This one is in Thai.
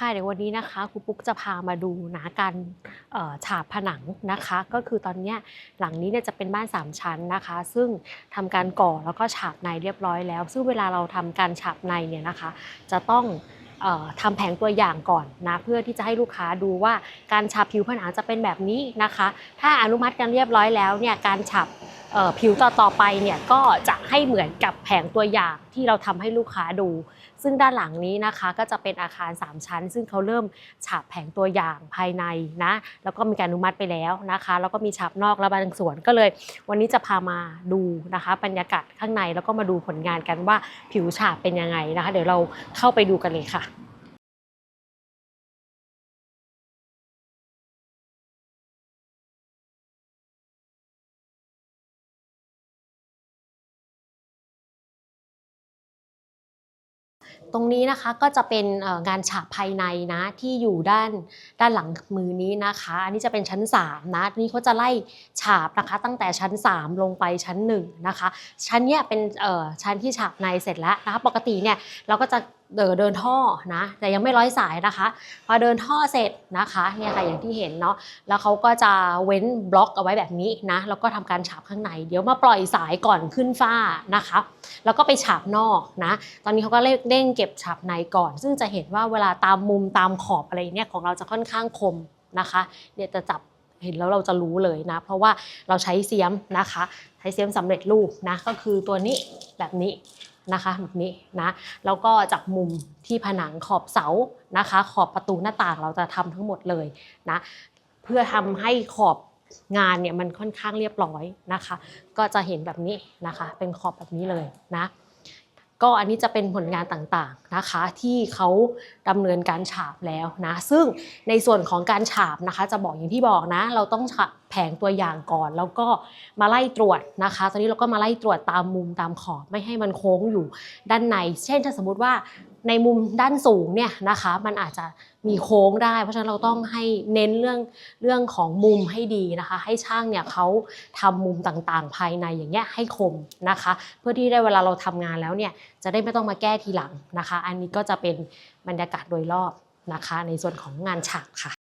ค่ะเดี๋ยววันนี้นะคะครูปุ๊กจะพามาดูนะการฉาบผนังนะคะ ก็คือตอนนี้หลังนี้เนี่ยจะเป็นบ้าน 3 ชั้นนะคะ ซึ่งทำการก่อแล้วก็ฉาบในเรียบร้อยแล้ว ซึ่งเวลาเราทำการฉาบในเนี่ยนะคะ จะต้องเอ่อทำแผงตัวอย่างก่อนนะเพื่อที่จะให้ลูกค้าดูว่าการฉาบผิวผนังจะเป็นแบบนี้นะคะ ถ้าอนุมัติกันเรียบร้อยแล้วเนี่ยการฉาบ ผิวต่อต่อๆไปเนี่ยก็จะให้เหมือนกับแผงตัวอย่างที่เราทำให้ลูกค้าดู ซึ่งด้านหลังนี้นะคะก็จะเป็นอาคาร 3 ชั้น ซึ่งเขาเริ่มฉาบแผงตัวอย่างภายในนะแล้วก็มีการอนุมัติไปแล้วนะคะ แล้วก็มีฉาบนอกและบางส่วนก็เลย วันนี้จะพามาดูนะคะบรรยากาศข้างในแล้วก็มาดูผลงานกันว่าผิวฉาบเป็นยังไงนะคะ เดี๋ยวเราเข้าไปดูกันเลยค่ะ ตรงนี้นะคะก็จะเป็นงานฉาบภายในนะที่อยู่ด้านด้านหลังมือนี้นะคะ อันนี้จะเป็นชั้น 3 นะนี่เขาจะไล่ฉาบนะคะ ตั้งแต่ชั้น 3 ลงไปชั้น1นะคะชั้นเนี้ยเป็นชั้นที่ฉาบในเสร็จแล้วนะคะปกติเนี่ยเราก็จะ เดินเดินท่อนะแต่ยังไม่ร้อยสายนะคะ พอเดินท่อเสร็จนะคะเนี่ยค่ะอย่างที่เห็นเนาะแล้วเขาก็จะเว้นบล็อกเอาไว้แบบนี้นะแล้วก็ทำการฉาบข้างใน เดี๋ยวมาปล่อยสายก่อนขึ้นฝ้านะคะ แล้วก็ไปฉาบนอกนะตอนนี้เขาก็เร่งเก็บฉาบในก่อน ซึ่งจะเห็นว่าเวลาตามมุมตามขอบอะไรเนี่ยของเราจะค่อนข้างคมนะคะเนี่ยจะจับเห็นแล้วเราจะรู้เลยนะ เพราะว่าเราใช้เสียมนะคะ ใช้เสียมสำเร็จรูปนะก็คือตัวนี้แบบนี้ นะคะแบบนี้นะแล้วก็จากมุมที่ผนังขอบเสานะคะ ขอบประตูหน้าต่างเราจะทำทั้งหมดเลยนะเพื่อทำให้ขอบงานเนี่ยมันค่อนข้างเรียบร้อยนะคะ ก็จะเห็นแบบนี้นะคะ เป็นขอบแบบนี้เลยนะก็อันนี้จะเป็นผลงานต่างๆนะคะ ที่เขาดำเนินการฉาบแล้วนะซึ่งในส่วนของการฉาบนะคะ จะบอกอย่างที่บอกนะ เราต้องฉาบ แผงตัวอย่างก่อน แล้วก็มาไล่ตรวจนะคะ ตอนนี้เราก็มาไล่ตรวจตามมุมตามขอบไม่ให้มันโค้งอยู่ด้านใน เช่น ถ้าสมมติว่าในมุมด้านสูงเนี่ยนะคะ มันอาจจะมีโค้งได้ เพราะฉะนั้นเราต้องให้เน้นเรื่องเรื่องของมุมให้ดีนะคะ ให้ช่างเนี่ยเขาทำมุมต่างๆ ภายในอย่างเงี้ยให้คมนะคะ เพื่อที่ได้เวลาเราทำงานแล้วเนี่ยจะได้ไม่ต้องมาแก้ทีหลังนะคะ อันนี้ก็จะเป็นบรรยากาศโดยรอบนะคะ ในส่วนของงานฉากค่ะ